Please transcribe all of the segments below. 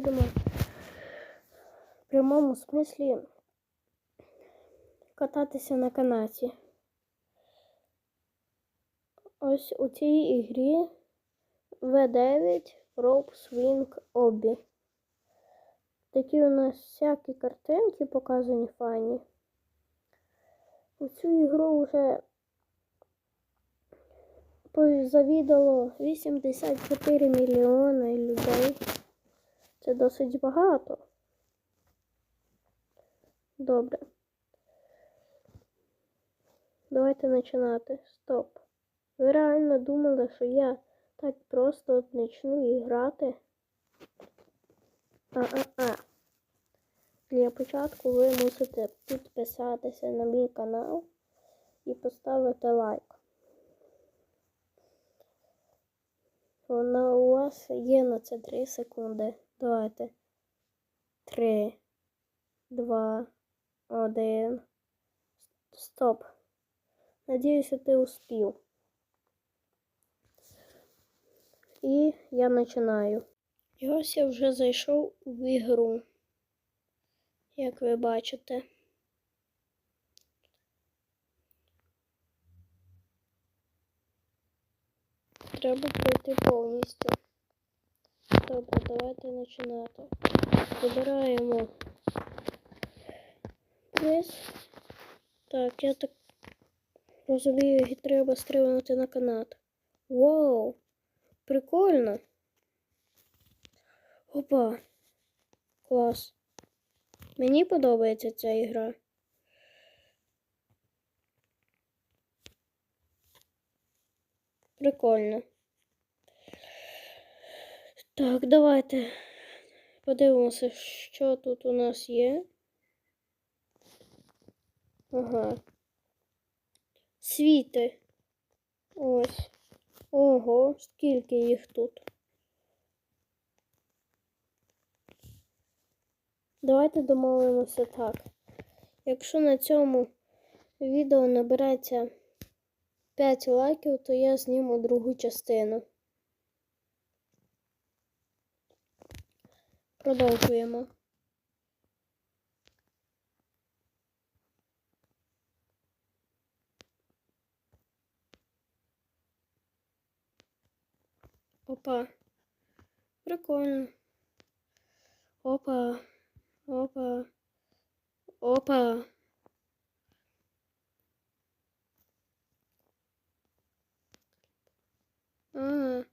будемо в прямому смислі кататися на канаті. Ось у цій ігрі V9 Rope Swing Obby. Такі у нас всякі картинки показані файні. У цю ігру вже завідало 84 мільйони людей. Це досить багато. Добре. Давайте починати. Стоп. Ви реально думали, що я так просто почну грати? А-а-а. Для початку ви мусите підписатися на мій канал і поставити лайк. Вона у вас є на це 3 секунди. Давайте. 3, 2, 1. Стоп. Надіюся, ти успів. І я починаю. І ось я вже зайшов в ігру, як ви бачите. Треба пройти повністю. Добре, давайте починати. Вибираємо приз. Так, я так розумію, і треба стрибнути на канат. Вау! Прикольно! Опа! Клас! Мені подобається ця ігра. Прикольно. Так, давайте подивимося, що тут у нас є. Ага. Світи. Ось. Ого, скільки їх тут. Давайте домовимося так. Якщо на цьому відео набереться 5 лайків, то я зніму другу частину. Продовжуємо. Опа. Прикольно. Опа. Опа. Опа. А.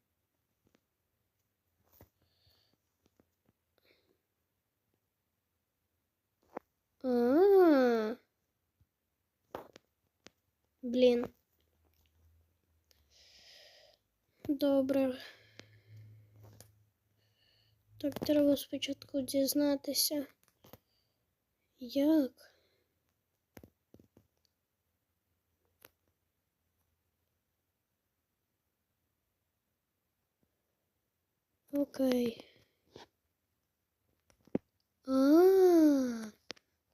А. Блін. Добре. Так, треба спочатку дізнатися. Як? Окей. А, -а, -а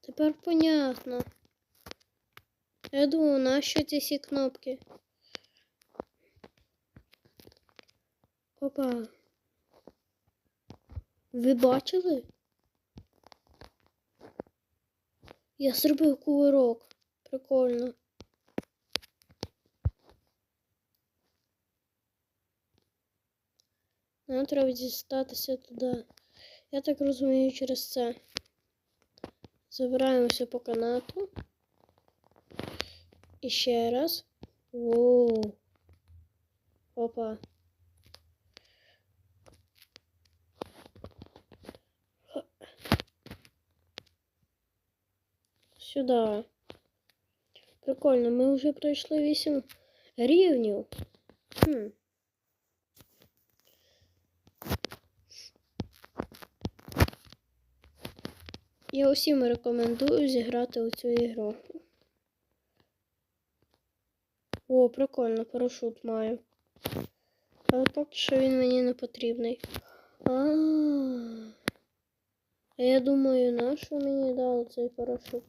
тепер понятно. Я думаю, нащо ці всі кнопки? Опа. Ви бачили? Я зробив кувирок. Прикольно. Нам треба дістатися туди. Я так розумію через це. Забираємося по канату. І ще раз. Воу. Опа. Сюди. Прикольно, ми вже пройшли 8 рівнів. Хм. Я усім рекомендую зіграти у цю ігру. О, прикольно, парашут маю. Але поки що він мені не потрібний. А, -а, я думаю, на що мені дали цей парашут?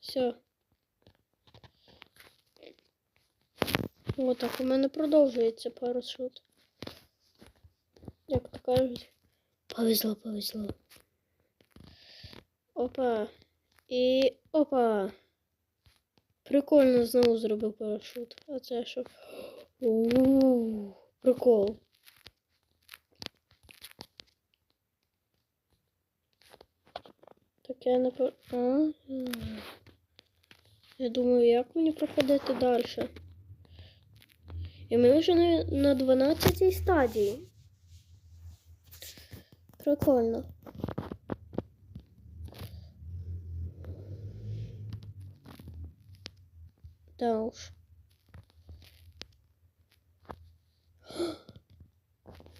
Все. Отак, у мене продовжується парашут. Як то кажуть. Повезло, повезло. Опа. І опа. Прикольно знову зробив парашут. А це що? Ууу, прикол. Так я не про. А, я думаю, як мені проходити далі? І ми вже на 12 стадії. Прикольно. Да уж.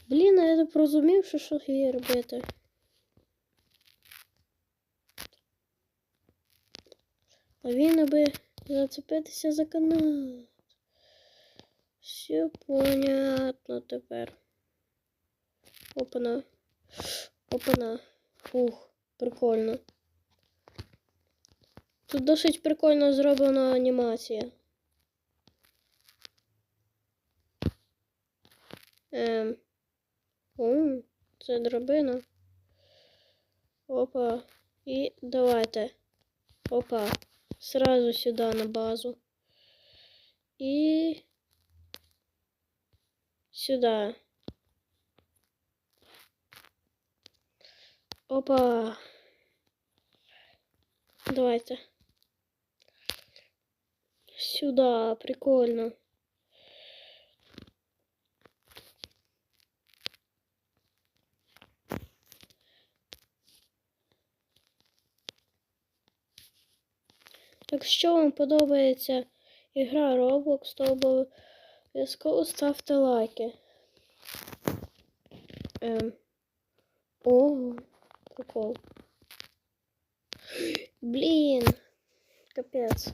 Блін, а я не порозумів, що є. А він аби зацепитися за канат. Все понятно тепер. Опана. Опана. Фух, прикольно. Тут досить прикольно зроблена анімація. Ем. О, це драбина. Опа. І давайте. Опа. Сразу сюда на базу. И сюда. Опа. Давайте. Сюда, прикольно. Якщо вам подобається ігра Roblox, то обов'язково ставте лайки. Ем. О, прикол. Блін, капець.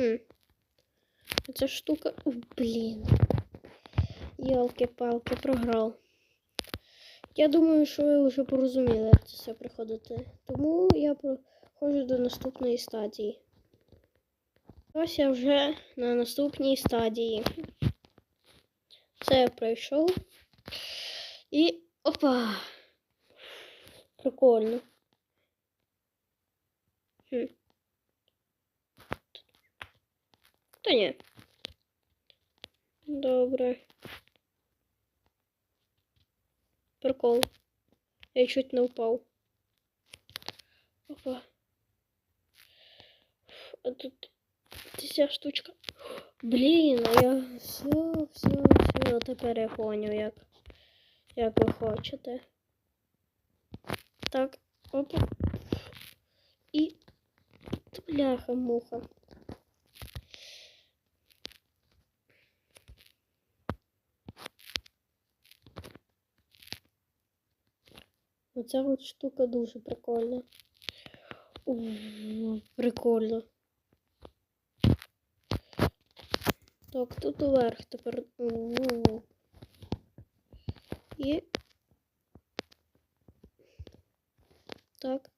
Хм. Ця штука. О, блін. Йолки-палки, програв. Я думаю, що ви вже порозуміли, як це все приходити. Тому я проходжу до наступної стадії. Ось я вже на наступній стадії. Це я пройшов. І опа! Прикольно. Хм. Та ні. Добре. Прикол. Я чуть не упал. Опа. А тут ця штучка. Блін, а я все, все, все, тепер я поняв, як, як ви хочете. Так, опа. І бляха-муха. Оця от штука дуже прикольна. У, прикольно. Так, тут уверх тепер. І. Так.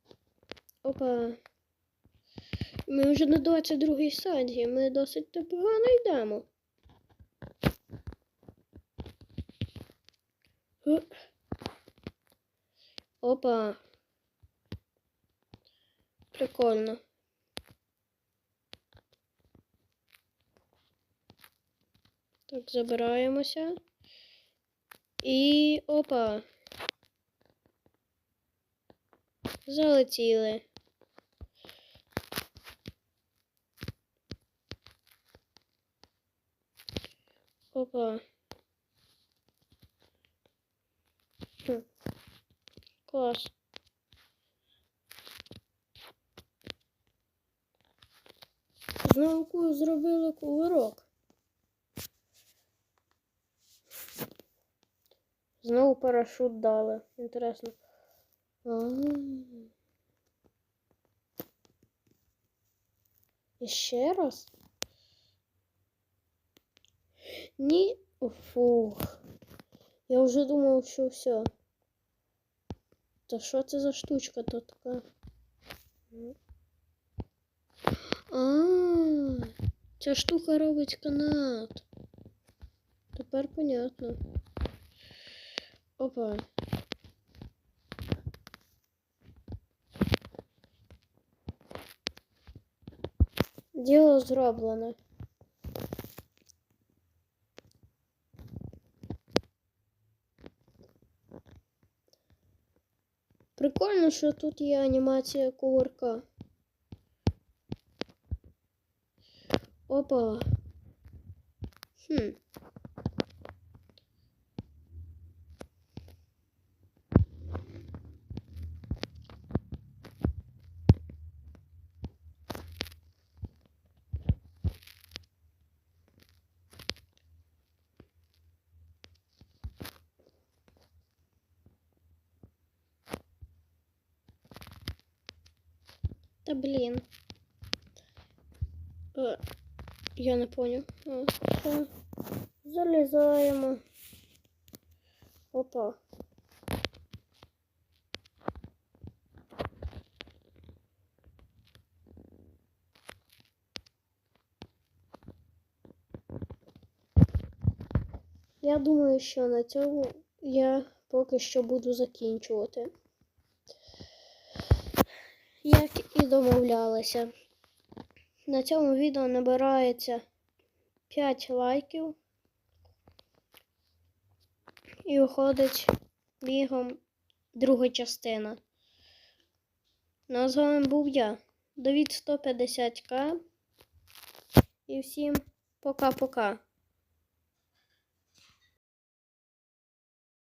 Опа. Ми вже на 22-й стадії. Ми досить непогано йдемо. Опа. Прикольно. Так, забираємося. І опа. Залетіли. Опа. Хм. Клас. Знову зробили кувирок. Знову парашут дали. Інтересно. А -а -а. І ще раз? Ні. Фух. Я вже думав, що все. То що це за штучка тут така? А, ця штука робить канат. Тепер понятно. Опа. Діло зроблене. Прикольно, що тут є анімація кувырка. Опа. Хм. Та блін. Е, я не понял. А, все. Залізаємо. Опа. Я думаю, що на цьому я поки що буду закінчувати. Як і домовлялися. На цьому відео набирається 5 лайків. І виходить бігом друга частина. Ну з вами був я. Давід 150к. І всім пока-пока.